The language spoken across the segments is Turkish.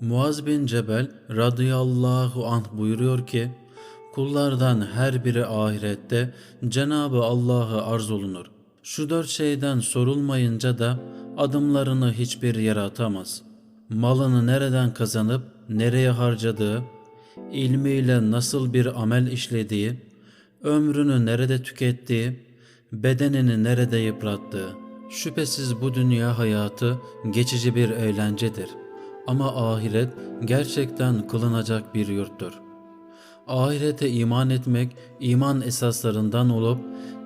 Muaz bin Cebel radıyallahu anh buyuruyor ki, Kullardan her biri ahirette Cenabı Allah'a arz olunur. Şu dört şeyden sorulmayınca da adımlarını hiçbir yere atamaz. Malını nereden kazanıp nereye harcadığı, ilmiyle nasıl bir amel işlediği, ömrünü nerede tükettiği, bedenini nerede yıprattığı. Şüphesiz bu dünya hayatı geçici bir eğlencedir. Ama ahiret gerçekten kılınacak bir yurttur. Ahirete iman etmek iman esaslarından olup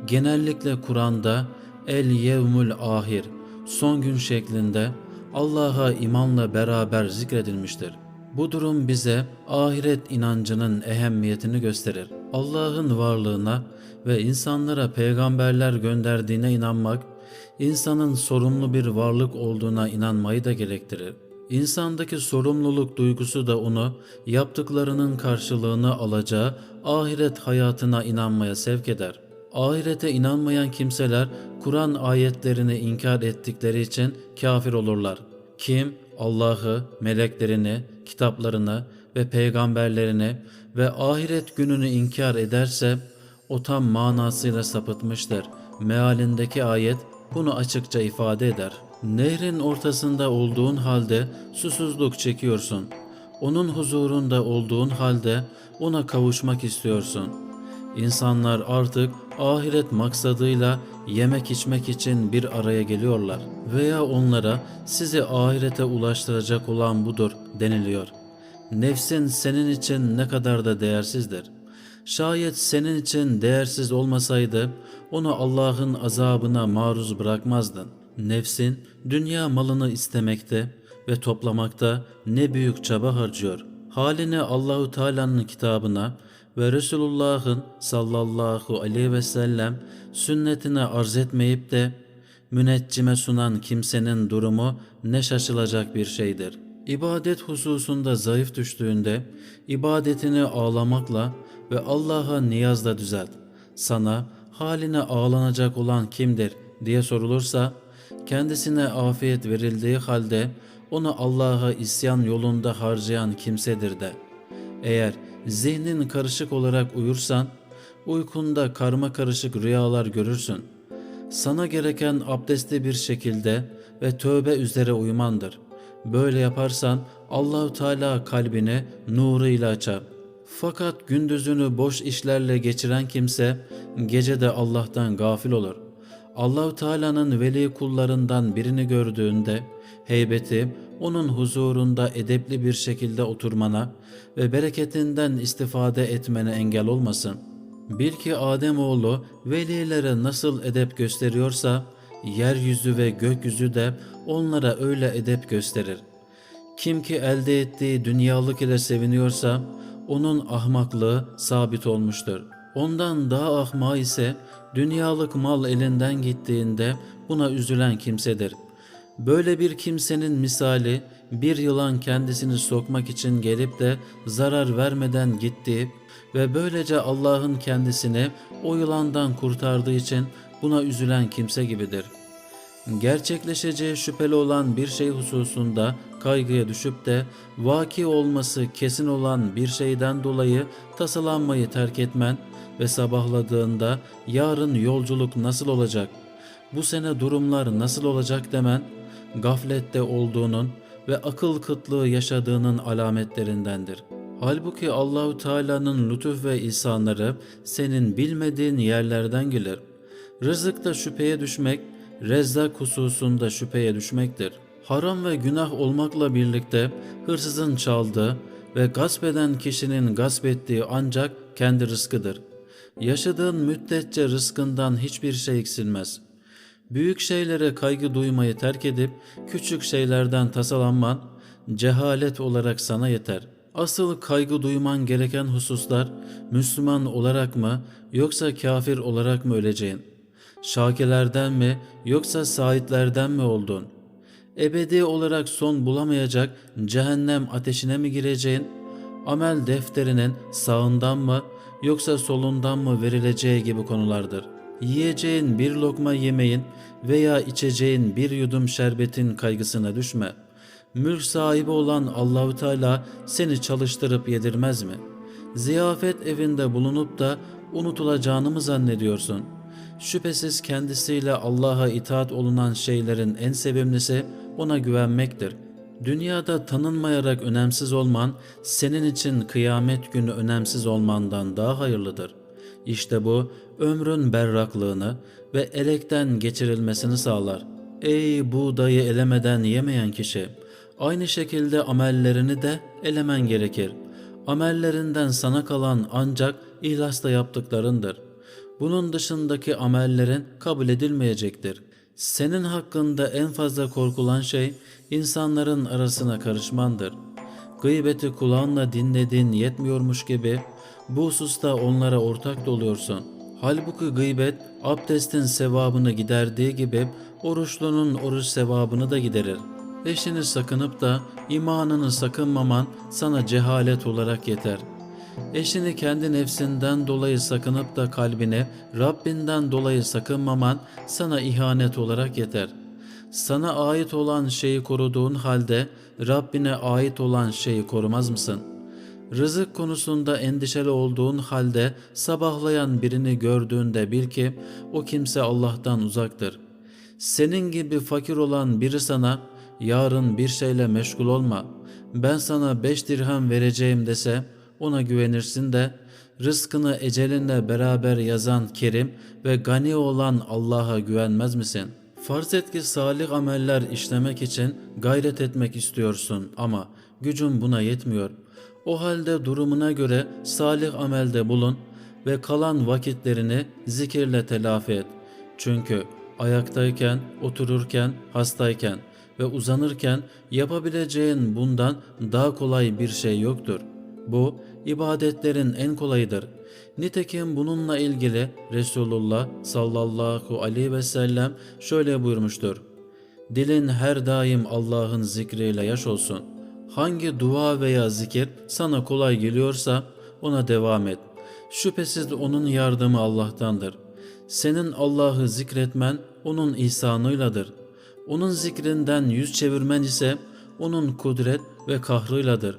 genellikle Kur'an'da el yevmül ahir son gün şeklinde Allah'a imanla beraber zikredilmiştir. Bu durum bize ahiret inancının ehemmiyetini gösterir. Allah'ın varlığına ve insanlara peygamberler gönderdiğine inanmak, insanın sorumlu bir varlık olduğuna inanmayı da gerektirir. İnsandaki sorumluluk duygusu da onu yaptıklarının karşılığını alacağı ahiret hayatına inanmaya sevk eder. Ahirete inanmayan kimseler Kur'an ayetlerini inkar ettikleri için kafir olurlar. Kim Allah'ı, meleklerini, kitaplarını ve peygamberlerini ve ahiret gününü inkar ederse o tam manasıyla sapıtmıştır. Mealindeki ayet bunu açıkça ifade eder. Nehrin ortasında olduğun halde susuzluk çekiyorsun. Onun huzurunda olduğun halde ona kavuşmak istiyorsun. İnsanlar artık ahiret maksadıyla yemek içmek için bir araya geliyorlar veya onlara sizi ahirete ulaştıracak olan budur deniliyor. Nefsin senin için ne kadar da değersizdir. Şayet senin için değersiz olmasaydı onu Allah'ın azabına maruz bırakmazdın. Nefsin dünya malını istemekte ve toplamakta ne büyük çaba harcıyor. Halini Allahu Teala'nın kitabına ve Resulullah'ın sallallahu aleyhi ve sellem sünnetine arz etmeyip de müneccime sunan kimsenin durumu ne şaşılacak bir şeydir. İbadet hususunda zayıf düştüğünde ibadetini ağlamakla ve Allah'a niyazla düzelt. Sana haline ağlanacak olan kimdir diye sorulursa kendisine afiyet verildiği halde onu Allah'a isyan yolunda harcayan kimsedir de. Eğer zihnin karışık olarak uyursan uykunda karma karışık rüyalar görürsün. Sana gereken abdestli bir şekilde ve tövbe üzere uyumandır. Böyle yaparsan Allahü Teala kalbini nuruyla açar. Fakat gündüzünü boş işlerle geçiren kimse gece de Allah'tan gafil olur. Allahu Teala'nın veli kullarından birini gördüğünde heybeti onun huzurunda edepli bir şekilde oturmana ve bereketinden istifade etmene engel olmasın. Bil ki Ademoğlu velilere nasıl edep gösteriyorsa yeryüzü ve gökyüzü de onlara öyle edep gösterir. Kim ki elde ettiği dünyalık ile seviniyorsa onun ahmaklığı sabit olmuştur. Ondan daha ahma ise dünyalık mal elinden gittiğinde buna üzülen kimsedir. Böyle bir kimsenin misali bir yılan kendisini sokmak için gelip de zarar vermeden gittiği ve böylece Allah'ın kendisini o yılandan kurtardığı için buna üzülen kimse gibidir. Gerçekleşeceği şüpheli olan bir şey hususunda kaygıya düşüp de vaki olması kesin olan bir şeyden dolayı tasalanmayı terk etmen ve sabahladığında yarın yolculuk nasıl olacak, bu sene durumlar nasıl olacak demen, gaflette olduğunun ve akıl kıtlığı yaşadığının alametlerindendir. Halbuki Allahu Teala'nın lütuf ve ihsanları senin bilmediğin yerlerden gelir. Rızıkta şüpheye düşmek, rezzak hususunda şüpheye düşmektir. Haram ve günah olmakla birlikte hırsızın çaldığı ve gasp eden kişinin gasp ettiği ancak kendi rızkıdır. Yaşadığın müddetçe rızkından hiçbir şey eksilmez. Büyük şeylere kaygı duymayı terk edip küçük şeylerden tasalanman cehalet olarak sana yeter. Asıl kaygı duyman gereken hususlar Müslüman olarak mı yoksa kafir olarak mı öleceğin? Şakilerden mi yoksa saitlerden mi oldun? Ebedi olarak son bulamayacak cehennem ateşine mi gireceğin? Amel defterinin sağından mı yoksa solundan mı verileceği gibi konulardır. Yiyeceğin bir lokma yemeğin veya içeceğin bir yudum şerbetin kaygısına düşme. Mülk sahibi olan Allahü Teala seni çalıştırıp yedirmez mi? Ziyafet evinde bulunup da unutulacağını mı zannediyorsun? Şüphesiz kendisiyle Allah'a itaat olunan şeylerin en sevimlisi ona güvenmektir. Dünyada tanınmayarak önemsiz olman, senin için kıyamet günü önemsiz olmandan daha hayırlıdır. İşte bu, ömrün berraklığını ve elekten geçirilmesini sağlar. Ey buğdayı elemeden yemeyen kişi! Aynı şekilde amellerini de elemen gerekir. Amellerinden sana kalan ancak ihlasla yaptıklarındır. Bunun dışındaki amellerin kabul edilmeyecektir. Senin hakkında en fazla korkulan şey insanların arasına karışmandır. Gıybeti kulağınla dinlediğin yetmiyormuş gibi bu hususta onlara ortak doluyorsun. Halbuki gıybet abdestin sevabını giderdiği gibi oruçlunun oruç sevabını da giderir. Eşini sakınıp da imanını sakınmaman sana cehalet olarak yeter. Eşini kendi nefsinden dolayı sakınıp da kalbine Rabbinden dolayı sakınmaman sana ihanet olarak yeter. Sana ait olan şeyi koruduğun halde Rabbine ait olan şeyi korumaz mısın? Rızık konusunda endişeli olduğun halde sabahlayan birini gördüğünde bil ki o kimse Allah'tan uzaktır. Senin gibi fakir olan biri sana yarın bir şeyle meşgul olma. Ben sana beş dirhem vereceğim dese ona güvenirsin de rızkını ecelinle beraber yazan Kerim ve gani olan Allah'a güvenmez misin? Farz et ki salih ameller işlemek için gayret etmek istiyorsun ama gücün buna yetmiyor. O halde durumuna göre salih amelde bulun ve kalan vakitlerini zikirle telafi et. Çünkü ayaktayken, otururken, hastayken ve uzanırken yapabileceğin bundan daha kolay bir şey yoktur. Bu ibadetlerin en kolayıdır. Nitekim bununla ilgili Resulullah sallallahu aleyhi ve sellem şöyle buyurmuştur. Dilin her daim Allah'ın zikriyle yaş olsun. Hangi dua veya zikir sana kolay geliyorsa ona devam et. Şüphesiz onun yardımı Allah'tandır. Senin Allah'ı zikretmen onun ihsanıyladır. Onun zikrinden yüz çevirmen ise onun kudret ve kahrıyladır.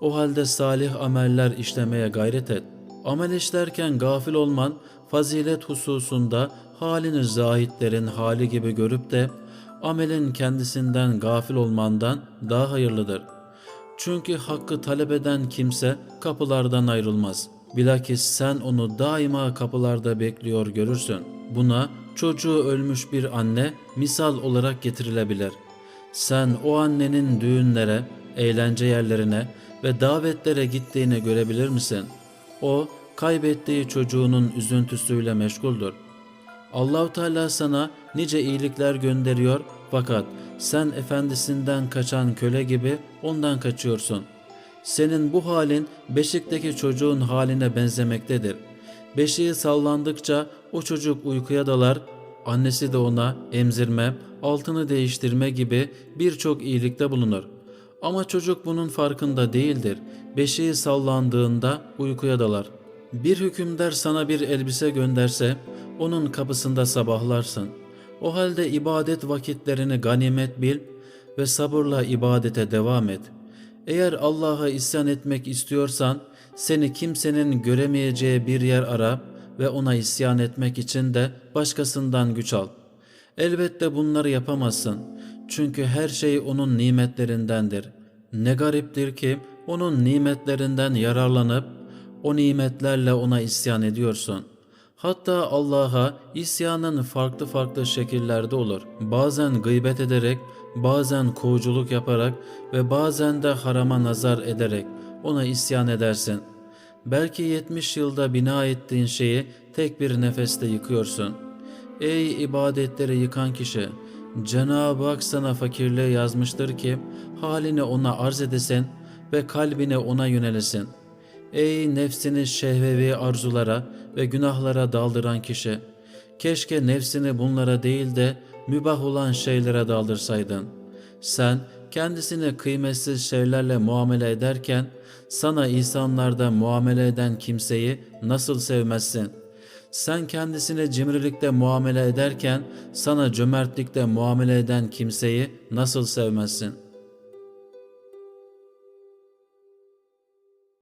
O halde salih ameller işlemeye gayret et. Amel işlerken gafil olman, fazilet hususunda halini zahitlerin hali gibi görüp de amelin kendisinden gafil olmandan daha hayırlıdır. Çünkü hakkı talep eden kimse kapılardan ayrılmaz. Bilakis sen onu daima kapılarda bekliyor görürsün. Buna çocuğu ölmüş bir anne misal olarak getirilebilir. Sen o annenin düğünlere, eğlence yerlerine ve davetlere gittiğini görebilir misin? O kaybettiği çocuğunun üzüntüsüyle meşguldür. Allahu Teala sana nice iyilikler gönderiyor fakat sen efendisinden kaçan köle gibi ondan kaçıyorsun. Senin bu halin beşikteki çocuğun haline benzemektedir. Beşiği sallandıkça o çocuk uykuya dalar, annesi de ona emzirme, altını değiştirme gibi birçok iyilikte bulunur. Ama çocuk bunun farkında değildir. Beşiği sallandığında uykuya dalar. Bir hükümdar sana bir elbise gönderse onun kapısında sabahlarsın. O halde ibadet vakitlerini ganimet bil ve sabırla ibadete devam et. Eğer Allah'a isyan etmek istiyorsan seni kimsenin göremeyeceği bir yer ara ve ona isyan etmek için de başkasından güç al. Elbette bunları yapamazsın. Çünkü her şey onun nimetlerindendir. Ne gariptir ki onun nimetlerinden yararlanıp o nimetlerle ona isyan ediyorsun. Hatta Allah'a isyanın farklı farklı şekillerde olur. Bazen gıybet ederek, bazen kovuculuk yaparak ve bazen de harama nazar ederek ona isyan edersin. Belki 70 yılda bina ettiğin şeyi tek bir nefeste yıkıyorsun. Ey ibadetleri yıkan kişi! Cenab-ı Hak sana fakirliğe yazmıştır ki halini ona arz edesin ve kalbine ona yönelesin. Ey nefsini şehvevi arzulara ve günahlara daldıran kişi! Keşke nefsini bunlara değil de mübah olan şeylere daldırsaydın. Sen kendisini kıymetsiz şeylerle muamele ederken sana insanlarda muamele eden kimseyi nasıl sevmezsin? Sen kendisine cimrilikte muamele ederken sana cömertlikte muamele eden kimseyi nasıl sevmezsin?''